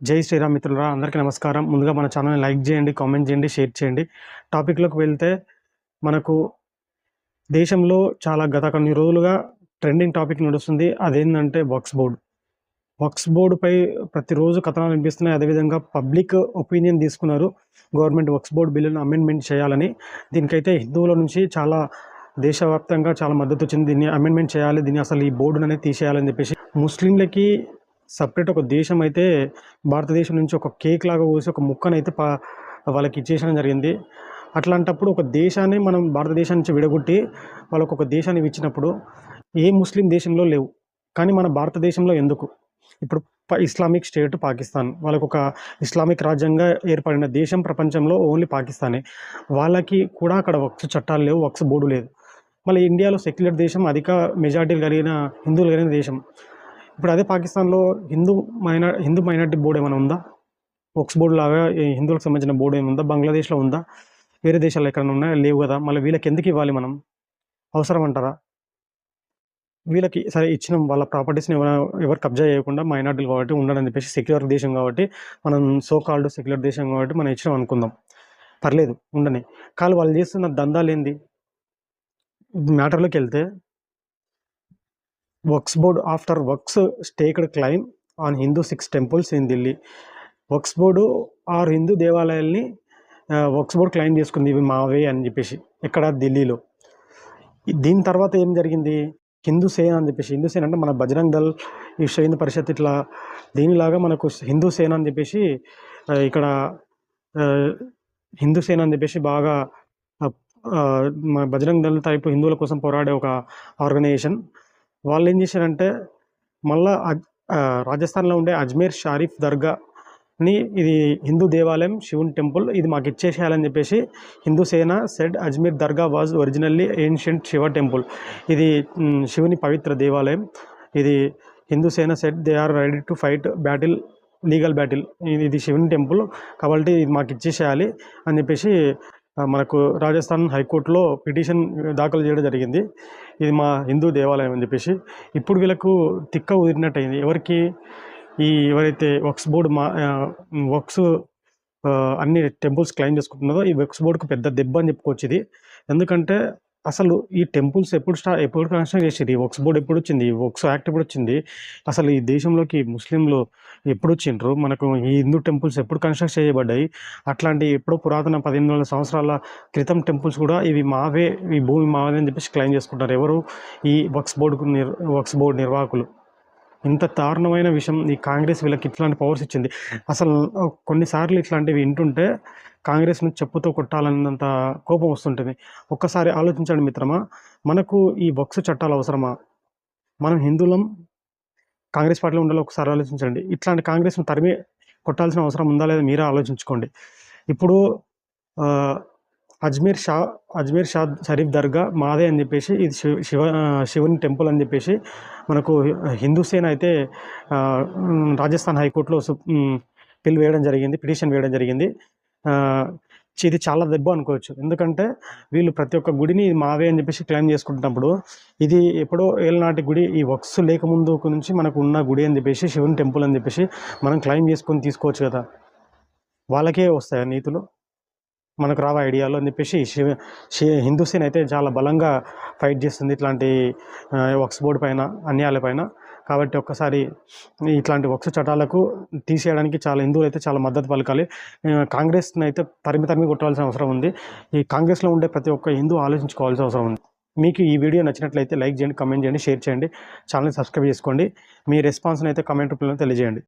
జై శ్రీరామ్ మిత్రులరా అందరికీ నమస్కారం. ముందుగా మన ఛానల్ని లైక్ చేయండి కామెంట్ చేయండి షేర్ చేయండి. టాపిక్లోకి వెళ్తే మనకు దేశంలో చాలా గత కొన్ని రోజులుగా ట్రెండింగ్ టాపిక్ నడుస్తుంది. అదేంటంటే వక్స్ బోర్డ్. వక్స్ బోర్డుపై ప్రతిరోజు కథనాలు వినిపిస్తున్నాయి. అదేవిధంగా పబ్లిక్ ఒపీనియన్ తీసుకున్నారు. గవర్నమెంట్ వక్స్ బోర్డు బిల్లును అమెండ్మెంట్ చేయాలని. దీనికైతే హిందువుల నుంచి చాలా దేశవ్యాప్తంగా చాలా మద్దతు వచ్చింది. దీన్ని అమెండ్మెంట్ చేయాలి. దీన్ని అసలు ఈ బోర్డును తీసేయాలని చెప్పేసి. ముస్లింలకి సపరేట్ ఒక దేశం అయితే భారతదేశం నుంచి ఒక కేక్ లాగా పోసి ఒక ముక్కనైతే పా వాళ్ళకి ఇచ్చేసడం జరిగింది. అట్లాంటప్పుడు ఒక దేశాన్ని మనం భారతదేశం నుంచి విడగొట్టి వాళ్ళకు ఒక దేశాన్ని ఇచ్చినప్పుడు ఏ ముస్లిం దేశంలో లేవు. కానీ మన భారతదేశంలో ఎందుకు? ఇప్పుడు ఇస్లామిక్ స్టేట్ పాకిస్తాన్. వాళ్ళకు ఒక ఇస్లామిక్ రాజ్యంగా ఏర్పడిన దేశం ప్రపంచంలో ఓన్లీ పాకిస్తానే. వాళ్ళకి కూడా అక్కడ వక్స్ చట్టాలు లేవు వక్స్ బోర్డు లేదు. మళ్ళీ ఇండియాలో సెక్యులర్ దేశం అధిక మెజార్టీలు కలిగిన హిందువులు కలిగిన దేశం. ఇప్పుడు అదే పాకిస్తాన్లో హిందూ మైనా హిందూ మైనార్టీ బోర్డు ఏమైనా ఉందా? ఒక్స్ బోర్డు లాగా హిందువులకు సంబంధించిన బోర్డు ఏమైనా ఉందా? బంగ్లాదేశ్లో ఉందా? వేరే దేశాల్లో ఎక్కడైనా ఉన్నాయా? లేవు కదా. మళ్ళీ వీళ్ళకి ఎందుకు ఇవ్వాలి మనం? అవసరం అంటారా? వీళ్ళకి సరే ఇచ్చిన వాళ్ళ ప్రాపర్టీస్ని ఎవరు ఎవరు కబ్జా చేయకుండా మైనార్టీలు కాబట్టి ఉండడని చెప్పేసి సెక్యులర్ దేశం కాబట్టి మనం సో కాల్డ్ సెక్యులర్ దేశం కాబట్టి మనం ఇచ్చినాం అనుకుందాం. పర్లేదు ఉండని. కానీ వాళ్ళు చేస్తున్న దందాలు ఏంది మ్యాటర్లోకి వెళ్తే Waqf board after Waqf staked claim on Hindu six temples in Delhi Waqf board ఆరు హిందూ దేవాలయాల్ని వక్స్ బోర్డు క్లైమ్ చేసుకుంది ఇవి మావే అని చెప్పేసి ఇక్కడ ఢిల్లీలో. దీని తర్వాత ఏం జరిగింది? హిందూ సేన అని చెప్పేసి హిందూ సేన అంటే మన బజరంగ్ దళ్ ఈ సైన్ పరిషత్ ఇట్లా దీనిలాగా మనకు హిందూ సేన అని చెప్పేసి ఇక్కడ హిందూ సేన అని చెప్పేసి బాగా మన బజరంగ్ దళ్ టైప్ హిందువుల కోసం పోరాడే ఒక ఆర్గనైజేషన్. వాళ్ళు ఏం చేశారంటే మళ్ళా రాజస్థాన్లో ఉండే అజ్మీర్ షారీఫ్ దర్గాని ఇది హిందూ దేవాలయం శివుని టెంపుల్ ఇది మాకు ఇచ్చేసేయాలని చెప్పేసి Hindu Sena said Ajmer Dargah was originally ancient Shiva temple. ఇది శివుని పవిత్ర దేవాలయం. ఇది Hindu Sena said they are ready to fight battle legal battle. ఇది ఇది శివుని టెంపుల్. కాబట్టి ఇది మాకు ఇచ్చేసేయాలి అని చెప్పేసి మనకు రాజస్థాన్ హైకోర్టులో పిటిషన్ దాఖలు చేయడం జరిగింది. ఇది మా హిందూ దేవాలయం అని చెప్పేసి ఇప్పుడు వీళ్ళకు తిక్క కుదిరినట్టు అయింది ఎవరికి ఈ ఎవరైతే వక్స్ బోర్డు మా వక్స్ అన్ని టెంపుల్స్ క్లైమ్ చేసుకుంటున్నదో ఈ వక్స్ బోర్డుకు పెద్ద దెబ్బ అని చెప్పుకోవచ్చు ఇది. ఎందుకంటే అసలు ఈ టెంపుల్స్ ఎప్పుడు స్టార్ట్ ఎప్పుడు కన్స్ట్రక్ట్ చేసేది? వక్స్ బోర్డు ఎప్పుడు వచ్చింది వక్స్ యాక్ట్ ఎప్పుడు వచ్చింది అసలు ఈ దేశంలోకి ముస్లింలు ఎప్పుడు వచ్చిండ్రు మనకు ఈ హిందూ టెంపుల్స్ ఎప్పుడు కన్స్ట్రక్ట్ చేయబడ్డాయి? అట్లాంటి ఎప్పుడో పురాతన పదిహేను వందల సంవత్సరాల క్రితం టెంపుల్స్ కూడా ఇవి మావే ఈ భూమి మావే అని చెప్పేసి క్లెయిమ్ చేసుకుంటారు ఎవరు? ఈ వక్స్ బోర్డుకు నిర్ వక్స్ బోర్డు నిర్వాహకులు. ఇంత దారుణమైన విషయం ఈ కాంగ్రెస్ వీళ్ళకి ఇట్లాంటి పవర్స్ ఇచ్చింది. అసలు కొన్నిసార్లు ఇట్లాంటివి వింటుంటే కాంగ్రెస్ను చెప్పుతో కొట్టాలన్నంత కోపం వస్తుంటుంది. ఒక్కసారి ఆలోచించండి మిత్రమా మనకు ఈ బొక్స్ చట్టాలు అవసరమా? మనం హిందువులం కాంగ్రెస్ పార్టీలో ఉండాలి ఒకసారి ఆలోచించండి. ఇట్లాంటి కాంగ్రెస్ను తరిమి కొట్టాల్సిన అవసరం ఉందా లేదా మీరే ఆలోచించుకోండి. ఇప్పుడు అజ్మీర్ షా అజ్మీర్ షా షరీఫ్ దర్గా మాదే అని చెప్పేసి ఇది శివ శివ శివుని టెంపుల్ అని చెప్పేసి మనకు హిందూ సేన అయితే రాజస్థాన్ హైకోర్టులో పిల్ వేయడం జరిగింది పిటిషన్ వేయడం జరిగింది. ఇది చాలా దెబ్బ అనుకోవచ్చు. ఎందుకంటే వీళ్ళు ప్రతి ఒక్క గుడిని మావే అని చెప్పేసి క్లెయిమ్ చేసుకుంటున్నప్పుడు ఇది ఎప్పుడో ఏళ్ళనాటి గుడి ఈ వక్స్ లేకముందు నుంచి మనకు ఉన్న గుడి అని చెప్పేసి శివుని టెంపుల్ అని చెప్పేసి మనం క్లెయిమ్ చేసుకొని తీసుకోవచ్చు కదా. వాళ్ళకే వస్తాయి నీతులు? మనకు రావా ఐడియాలు అని చెప్పేసి శివ శి- హిందూ సీన్ అయితే చాలా బలంగా ఫైట్ చేస్తుంది ఇట్లాంటి వక్స్ బోర్డు పైన అన్యాయాల పైన. కాబట్టి ఒక్కసారి ఇట్లాంటి వక్స్ చట్టాలకు తీసేయడానికి చాలా హిందువులు అయితే చాలా మద్దతు పలకాలి. కాంగ్రెస్ని అయితే తరిమి కొట్టాల్సిన అవసరం ఉంది. ఈ కాంగ్రెస్లో ఉండే ప్రతి ఒక్క హిందూ ఆలోచించుకోవాల్సిన అవసరం ఉంది. మీకు ఈ వీడియో నచ్చినట్లయితే లైక్ చేయండి కమెంట్ చేయండి షేర్ చేయండి ఛానల్ సబ్స్క్రైబ్ చేసుకోండి. మీ రెస్పాన్స్ని అయితే కమెంట్ రూపంలో తెలియజేయండి.